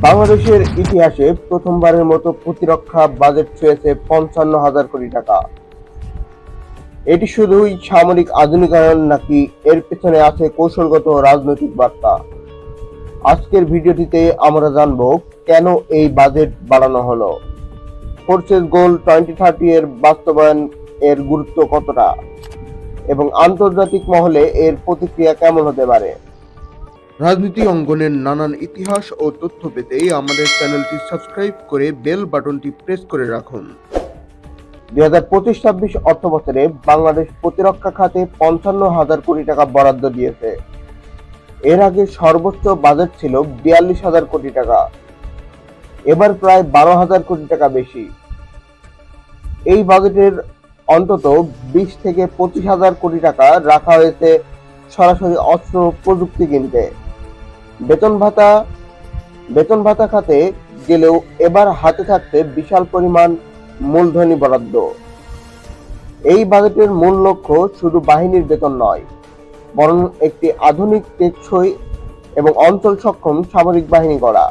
বাংলাদেশের ইতিহাসে প্রথমবারের মতো প্রতিরক্ষা বাজেট ছুঁয়েছে পঞ্চান্ন হাজার কোটি টাকা। এটি শুধুই সামরিক আধুনিকায়ন নাকি এর পেছনে আছে কৌশলগত রাজনৈতিক বার্তা। আজকের ভিডিওটিতে আমরা জানব কেন এই বাজেট বাড়ানো হলো। ফোর্সেস গোল টোয়েন্টি থার্টি এর বাস্তবায়ন এর গুরুত্ব কতটা? এবং আন্তর্জাতিক মহলে এর প্রতিক্রিয়া কেমন হতে পারে? রাজনীতি অঙ্গনের নানান ইতিহাস ও তথ্য পেতে আমাদের চ্যানেলটি সাবস্ক্রাইব করে বেল বাটনটি প্রেস করে রাখুন। দুই হাজার পঁচিশ ছাব্বিশ অর্থ বছরে বাংলাদেশ প্রতিরক্ষা খাতে পঞ্চান্ন হাজার কোটি টাকা বরাদ্দ দিয়েছে। এর আগে সর্বোচ্চ বাজেট ছিল বিয়াল্লিশ হাজার কোটি টাকা। এবার প্রায় বারো হাজার কোটি টাকা বেশি। এই বাজেটের অন্তত বিশ থেকে পঁচিশ হাজার কোটি টাকা রাখা হয়েছে সরাসরি অস্ত্র প্রযুক্তি কিনতে। বেতন ভাতা বেতন ভাতা খাতে গেলেও এবার হাতে থাকতে বিশাল পরিমাণ মূলধনী বরাদ্দ। এই বাজেটের মূল লক্ষ্য শুধু বাহিনীর বেতন নয়, বরং একটি আধুনিক টেকসই এবং অঞ্চল সক্ষম সামরিক বাহিনী গড়া।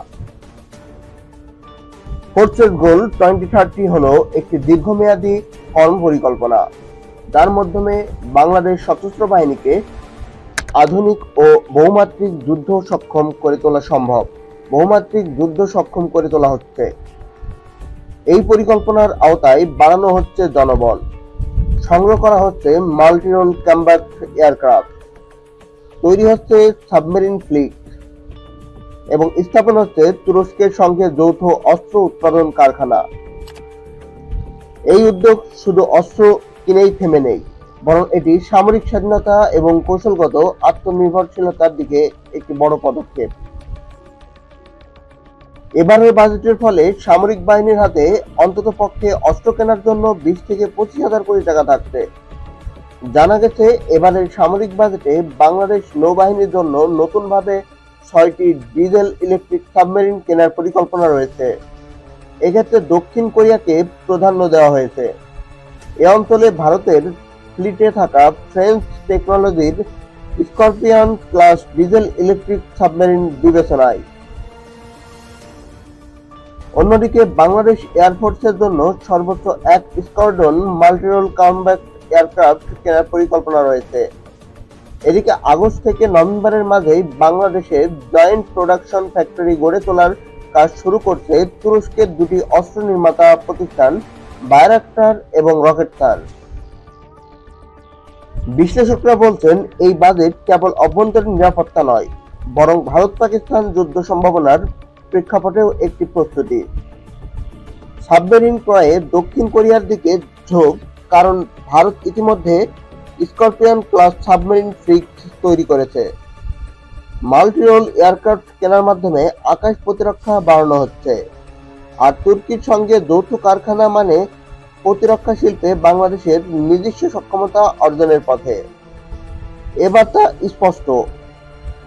ফোর্সেস গোল টোয়েন্টি থার্টি হল একটি দীর্ঘমেয়াদী কর্ম পরিকল্পনা যার মাধ্যমে বাংলাদেশ সশস্ত্র বাহিনীকে আধুনিক ও বহুমাত্রিক যুদ্ধ সক্ষম করে তোলা সম্ভব। বহুমাত্রিক যুদ্ধ সক্ষম করে তোলা হচ্ছে। এই পরিকল্পনার আওতায় বাড়ানো হচ্ছে জনবল। সংগ্রহ করা হচ্ছে মাল্টিরোল ক্যাম্বাক এয়ারক্রাফট। তৈরি হচ্ছে সাবমেরিন ফ্লিট এবং স্থাপন হচ্ছে তুরস্কের সঙ্গে যৌথ অস্ত্র উৎপাদন কারখানা। এই উদ্যোগ শুধু অস্ত্র কিনেই থেমে নেই। বরং এটি সামরিক স্বাধীনতা এবং কৌশলগত আত্মনির্ভরশীলতার দিকে একটি বড় পদক্ষেপ। এবারের বাজেটের ফলে সামরিক বাহিনীর হাতে অন্তত পক্ষে অস্ত্র কেনার জন্য বিশ থেকে পঁচিশ হাজার কোটি টাকা থাকছে। জানা গেছে, এবারের সামরিক বাজেটে বাংলাদেশ নৌবাহিনীর জন্য নতুনভাবে ছয়টি ডিজেল ইলেকট্রিক সাবমেরিন কেনার পরিকল্পনা রয়েছে। এক্ষেত্রে দক্ষিণ কোরিয়াকে প্রাধান্য দেওয়া হয়েছে। এ অঞ্চলে ভারতের ফ্লিটে থাকা ফ্রেঞ্চ টেকনোলজির Scorpene class diesel electric submarine বিবেচনায়। অন্যদিকে বাংলাদেশ এয়ারফোর্সের জন্য সর্বোচ্চ এক স্কোয়াড্রন মাল্টিরোল কমব্যাট এয়ারক্রাফট কেনার পরিকল্পনা রয়েছে। এদিকে আগস্ট থেকে নভেম্বরের মাঝেই বাংলাদেশে জয়েন্ট প্রোডাকশন ফ্যাক্টরি গড়ে তোলার কাজ শুরু করছে তুরস্কের দুটি অস্ত্র নির্মাতা প্রতিষ্ঠান বায়ারাক্টার এবং রকেট রকেটসার বিশ্লেষকরা বলছেন, এই বাজেট কেবল অভ্যন্তরীণ নিরাপত্তা নয়, বরং ভারত পাকিস্তান যুদ্ধ সম্ভাবনার প্রেক্ষাপটেও একটি প্রস্তুতি। সাবমেরিন ক্রয়ে দক্ষিণ কোরিয়ার দিকে ঝোঁক, কারণ ভারত ইতিমধ্যে স্করপিয়ন ক্লাস সাবমেরিন ফ্লিট তৈরি করেছে। মাল্টিরোল এয়ারক্রাফট কেনার মাধ্যমে আকাশ প্রতিরক্ষা বাড়ানো হচ্ছে। আর তুর্কির সঙ্গে যৌথ কারখানা মানে প্রতিরক্ষা শিল্পে বাংলাদেশের নিজস্ব সক্ষমতা অর্জনের পথে। এ বার্তা স্পষ্ট।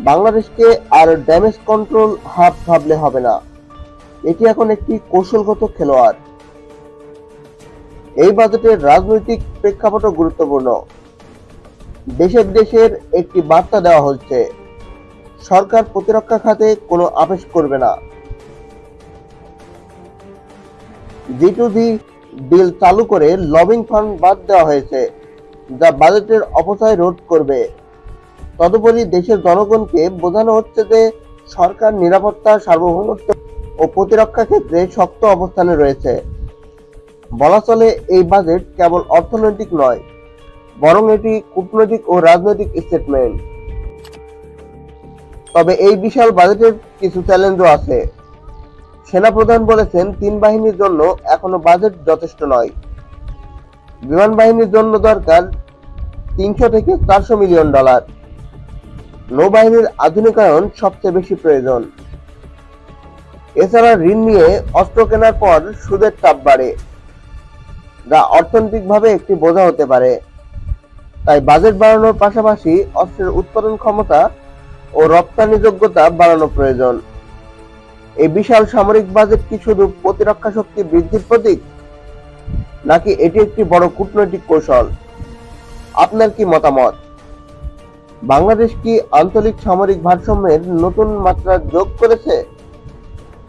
বাংলাদেশকে আর ড্যামেজ কন্ট্রোল হাব ভাবলে হবে না। এটি এখন একটি কৌশলগত খেলোয়াড়। এই বাজেটের রাজনৈতিক প্রেক্ষাপটও গুরুত্বপূর্ণ। দেশে বিদেশের একটি বার্তা দেওয়া হচ্ছে, সরকার প্রতিরক্ষা খাতে কোনো আবেশ করবে না। জি টু জি বিল চালু করে লবিং ফান্ড বাদ দেওয়া হয়েছে, যা বাজেটের অপচয় রোধ করবে। তদুপরি দেশের জনগণকে বোঝানো হচ্ছে যে সরকার নিরাপত্তা, সার্বভৌমত্ব ও প্রতিরক্ষা ক্ষেত্রে শক্ত অবস্থানে রয়েছে। বলা চলে এই বাজেট কেবল অর্থনৈতিক নয়, বরং এটি কূটনৈতিক ও রাজনৈতিক স্টেটমেন্ট তবে এই বিশাল বাজেটের কিছু চ্যালেঞ্জও আছে। সেনাপ্রধান বলেছেন, তিন বাহিনীর জন্য এখনও বাজেট যথেষ্ট নয়। বিমান বাহিনীর জন্য দরকার তিনশো থেকে চারশো মিলিয়ন ডলার। নৌবাহিনীর আধুনিকায়ন সবচেয়ে বেশি প্রয়োজন। এছাড়া ঋণ নিয়ে অস্ত্র কেনার পর সুদের চাপ বাড়ে, যা অর্থনৈতিকভাবে একটি বোঝা হতে পারে। তাই বাজেট বাড়ানোর পাশাপাশি অস্ত্রের উৎপাদন ক্ষমতা ও রপ্তানি যোগ্যতা বাড়ানো প্রয়োজন। এই বিশাল সামরিক বাজেট কি শুধু প্রতিরক্ষা শক্তি বৃদ্ধির প্রতীক? নাকি এটি একটি বড় কূটনৈতিক কৌশল? আপনার কি মতামত? বাংলাদেশ কি আঞ্চলিক সামরিক ভারসাম্যের নতুন মাত্রা যোগ করেছে?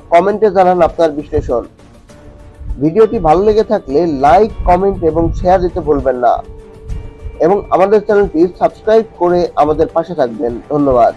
কমেন্টে জানান আপনার বিশ্লেষণ। ভিডিওটি ভালো লেগে থাকলে লাইক, কমেন্ট এবং শেয়ার দিতে ভুলবেন না। এবং আমাদের চ্যানেলটি সাবস্ক্রাইব করে আমাদের পাশে থাকবেন। ধন্যবাদ।